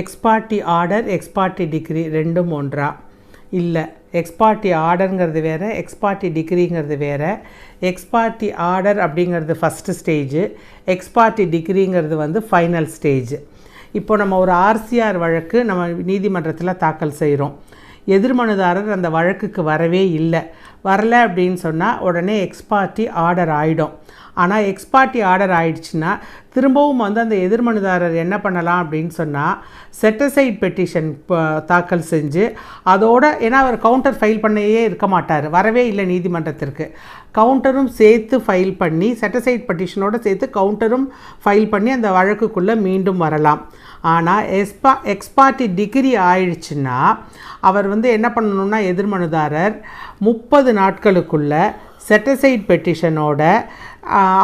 Ex parte order ex parte degree ரெண்டும் ஒன்றா? இல்லை எக்ஸ்பார்ட்டி ஆர்டருங்கிறது வேறு எக்ஸ்பார்ட்டி டிகிரிங்கிறது வேறு. எக்ஸ்பார்ட்டி ஆர்டர் அப்படிங்கிறது ஃபஸ்ட்டு ஸ்டேஜு எக்ஸ்பார்ட்டி டிகிரிங்கிறது வந்து ஃபைனல் ஸ்டேஜ் இப்போ நம்ம ஒரு ஆர்சிஆர் வழக்கு நம்ம நீதிமன்றத்தில் தாக்கல் செய்கிறோம் எதிர்மனுதாரர் அந்த வழக்குக்கு வரவே இல்லை. வரல அப்படின்னு சொன்னால் உடனே எக்ஸ்பார்ட்டி ஆர்டர் ஆகிடும் ஆனால் எக்ஸ்பார்ட்டி ஆர்டர் ஆயிடுச்சுன்னா திரும்பவும் வந்து அந்த எதிர்மனுதாரர் என்ன பண்ணலாம் அப்படின்னு சொன்னால் செட்டசைட் பெட்டிஷன் தாக்கல் செஞ்சு அதோட ஏன்னா அவர் கவுண்டர் ஃபைல் பண்ணையே இருக்க மாட்டார். வரவே இல்லை நீதிமன்றத்திற்கு. கவுண்டரும் சேர்த்து ஃபைல் பண்ணி செட்டசைட் பெட்டிஷனோட சேர்த்து கவுண்டரும் ஃபைல் பண்ணி அந்த வழக்குக்குள்ளே மீண்டும் வரலாம். ஆனால் எஸ்பா எக்ஸ்பார்ட்டி டிகிரி ஆயிடுச்சுன்னா அவர் வந்து என்ன பண்ணணும்னா எதிர்மனுதாரர் முப்பது நாட்களுக்குள்ள செட்டசைட் பெட்டிஷனோட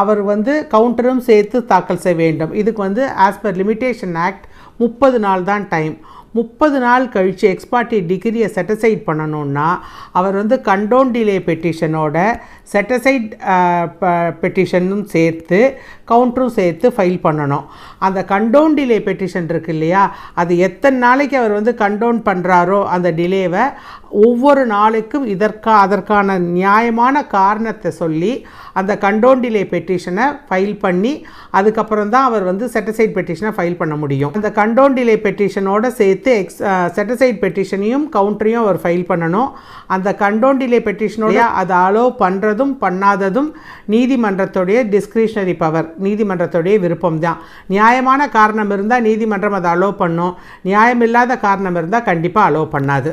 அவர் வந்து கவுண்டரும் சேர்த்து தாக்கல் செய்ய வேண்டும். இதுக்கு வந்து ஆஸ் பர் லிமிட்டேஷன் ஆக்ட் முப்பது நாள் தான் டைம் முப்பது நாள் கழித்து எக்ஸ்பார்ட்டி டிகிரியை செட்டசைட் பண்ணணுன்னா அவர் வந்து கண்டோன் டிலே பெட்டிஷனோட செட்டசைட் பெட்டிஷனும் சேர்த்து கவுண்டரும் சேர்த்து ஃபைல் பண்ணணும். அந்த கண்டோன் டிலே பெட்டிஷன் இருக்கு இல்லையா? அது எத்தனை நாளைக்கு அவர் வந்து கண்டோன் பண்ணுறாரோ அந்த டிலேவை ஒவ்வொரு நாளைக்கும் இதற்கா அதற்கான நியாயமான காரணத்தை சொல்லி அந்த கண்டோன் டிலே பெட்டிஷனை ஃபைல் பண்ணி அதுக்கப்புறம் தான் அவர் வந்து செட்டசைட் பெட்டிஷனை ஃபைல் பண்ண முடியும். அந்த கண்டோன் டிலே பெட்டிஷனோட சேர்த்து எக்ஸ் செட்டசைட் பெட்டிஷனையும் கவுண்டரையும் அவர் ஃபைல் பண்ணணும். அந்த கண்டோன் டிலே பெட்டிஷனோட அதை அலோவ் பண்ணுறதும் பண்ணாததும் நீதிமன்றத்துடைய டிஸ்கிரிஷனரி பவர் நீதிமன்றத்துடைய விருப்பம் தான். நியாயமான காரணம் இருந்தால் நீதிமன்றம் அதை அலோவ் பண்ணும். நியாயமில்லாத காரணம் இருந்தால் கண்டிப்பாக அலோவ் பண்ணாது.